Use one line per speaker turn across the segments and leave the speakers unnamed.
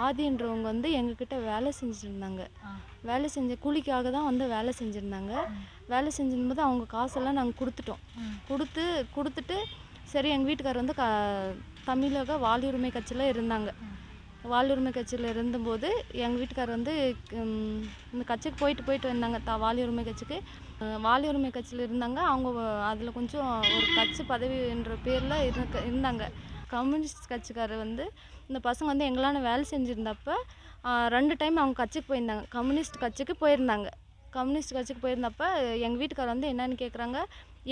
ஆதின்றவங்க வந்து எங்ககிட்ட வேலை செஞ்சுருந்தாங்க. வேலை செஞ்ச கூலிக்காக தான் வந்து வேலை செஞ்சுருந்தாங்க. வேலை செஞ்சிருக்கும்போது அவங்க காசெல்லாம் நாங்கள் கொடுத்துட்டோம். கொடுத்து கொடுத்துட்டு சரி எங்கள் வீட்டுக்காரர் வந்து க தமிழக வாலுரிமை கட்சியில் இருந்தாங்க. வாலுரிமை கட்சியில் இருந்தபோது எங்கள் வீட்டுக்காரர் வந்து இந்த கட்சிக்கு போயிட்டு போயிட்டு வந்தாங்க. த வாலுரிமை கட்சிக்கு. அஹ், வாலுரிமை கட்சியில் இருந்தாங்க. அவங்க அதில் கொஞ்சம் ஒரு கட்சி பதவின்ற பேரில் இருக்க இருந்தாங்க. கம்யூனிஸ்ட் கட்சிக்காரர் வந்து இந்த பசங்க வந்து எங்களான வேலை செஞ்சுருந்தப்ப ரெண்டு டைம் அவங்க கட்சிக்கு போயிருந்தாங்க. கம்யூனிஸ்ட் கட்சிக்கு போயிருந்தாங்க. கம்யூனிஸ்ட் கட்சிக்கு போயிருந்தப்ப எங்கள் வீட்டுக்காரர் வந்து என்னன்னு கேட்குறாங்க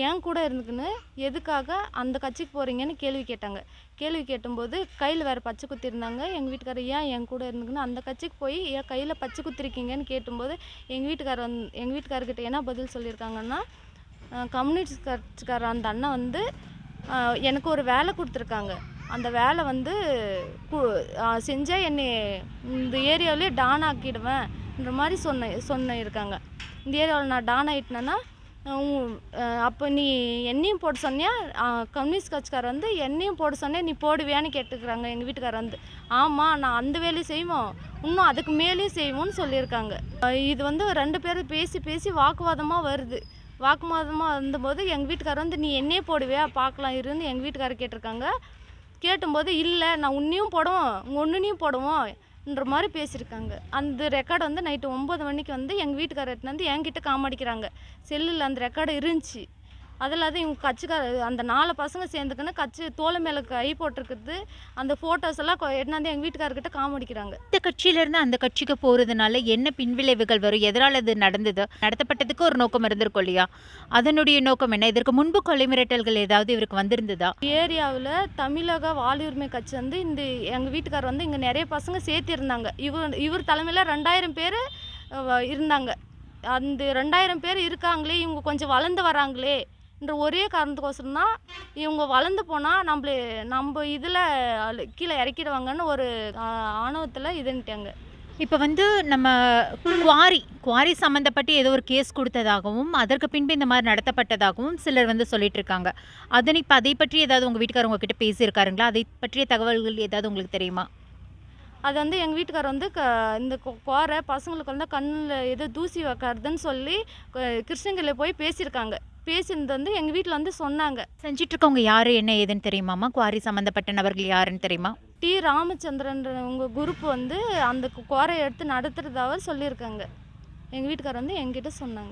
ஏன் கூட இருந்துக்குன்னு எதுக்காக அந்த கட்சிக்கு போகிறீங்கன்னு கேள்வி கேட்டாங்க. கேள்வி கேட்டும்போது கையில் வேறு பச்சை குத்திருந்தாங்க எங்கள் வீட்டுக்காரர் ஏன் என் கூட இருந்துக்குன்னு அந்த கட்சிக்கு போய் ஏன் கையில் பச்சை குத்திருக்கீங்கன்னு கேட்டும்போது எங்கள் வீட்டுக்காரர் வந்து எங்கள் வீட்டுக்காரர்கிட்ட என்ன பதில் சொல்லியிருக்காங்கன்னா கம்யூனிஸ்ட் கட்சிக்காரர் அந்த அண்ணன் வந்து எனக்கு ஒரு வேலை கொடுத்துருக்காங்க. அந்த வேலை வந்து செஞ்சால் என்னை இந்த ஏரியாவிலே டான் ஆக்கிடுவேன்ற மாதிரி சொன்ன சொன்ன இருக்காங்க இந்த ஏரியாவில் நான் டான் ஆகிட்டேன்னா அப்போ நீ என்னையும் போட சொன்னியா? கம்யூனிஸ்ட் கட்சிக்காரர் வந்து என்னையும் போட சொன்னே நீ போடுவியான்னு கேட்டுக்கிறாங்க எங்கள் வீட்டுக்காரர் வந்து. ஆமாம் நான் அந்த வேலையும் செய்வோம் இன்னும் அதுக்கு மேலேயும் செய்வோம்னு சொல்லியிருக்காங்க. இது வந்து ரெண்டு பேரும் பேசி பேசி வாக்குவாதமாக வருது. வாக்குமாதமாக இருந்தபோது எங்கள் வீட்டுக்காரர் வந்து நீ என்னையே போடுவியா? பார்க்கலாம் இருந்து எங்கள் வீட்டுக்காரர் கேட்டிருக்காங்க. கேட்டும்போது இல்லை நான் உன்னையும் போடுவோம் உங்கள் ஒன்றுனையும் போடுவோம்ன்ற மாதிரி பேசியிருக்காங்க. அந்த ரெக்கார்டு வந்து நைட்டு ஒம்பது மணிக்கு வந்து எங்கள் வீட்டுக்காரர் எடுத்துன்னு வந்து என்கிட்ட காமடிக்கிறாங்க. செல்லில் அந்த ரெக்கார்டு இருந்துச்சு. அது இவங்க கட்சிக்கார அந்த நாலு பசங்க சேர்ந்துக்கின்னு கட்சி தோலை மேலே கை போட்டிருக்குது. அந்த ஃபோட்டோஸ் எல்லாம் வந்து எங்கள் வீட்டுக்காரர்கிட்ட காமடிக்கிறாங்க.
இந்த கட்சியில இருந்து அந்த கட்சிக்கு போறதுனால என்ன பின்விளைவுகள் வரும்? எதனால அது நடந்தது? நடத்தப்பட்டதுக்கு ஒரு நோக்கம் இருந்திருக்கும் இல்லையா? அதனுடைய நோக்கம் என்ன? இதற்கு முன்பு கொலை மிரட்டல்கள் ஏதாவது இவருக்கு வந்திருந்ததா?
ஏரியாவில் தமிழக வாலுரிமை கட்சி வந்து இந்த எங்கள் வீட்டுக்காரர் வந்து இங்கே நிறைய பசங்க சேர்த்திருந்தாங்க. இவர் இவர் தலைமையில் ரெண்டாயிரம் பேர் இருந்தாங்க. அந்த ரெண்டாயிரம் பேர் இருக்காங்களே இவங்க கொஞ்சம் வளர்ந்து வராங்களே என்ற ஒரே காரணத்துக்கோசரம் தான் இவங்க வளர்ந்து போனால் நம்மள நம்ம இதில் கீழே இறக்கிடுவாங்கன்னு ஒரு ஆணவத்தில் இதுன்ட்டாங்க
இப்போ வந்து நம்ம குவாரி குவாரி சம்மந்தப்பட்டு ஏதோ ஒரு கேஸ் கொடுத்ததாகவும் அதற்கு பின்பு இந்த மாதிரி நடத்தப்பட்டதாகவும் சிலர் வந்து சொல்லிட்டு இருக்காங்க. அதனை இப்போ அதை பற்றி ஏதாவது உங்கள் வீட்டுக்காரர் உங்ககிட்ட பேசியிருக்காருங்களா? அதை பற்றிய தகவல்கள் ஏதாவது உங்களுக்கு தெரியுமா?
அது வந்து எங்கள் வீட்டுக்காரர் வந்து க இந்த கொ- கோரை பசங்களுக்கு வந்து கண்ணில் ஏதோ தூசி வைக்கிறதுன்னு சொல்லி கிருஷ்ணகிரியில் போய் பேசியிருக்காங்க. பேசியிருந்தது வந்து எங்கள் வீட்டில் வந்து சொன்னாங்க.
செஞ்சிட்டு இருக்கவங்க யாரு? என்ன ஏதுன்னு தெரியுமாமா குவாரி சம்மந்தப்பட்ட நபர்கள் யாருன்னு தெரியுமா?
டி. ராமச்சந்திரன்ற உங்கள் குரூப் வந்து அந்த கோரை எடுத்து நடத்துறதாக சொல்லியிருக்காங்க. எங்கள் வீட்டுக்காரர் வந்து என்கிட்ட சொன்னாங்க.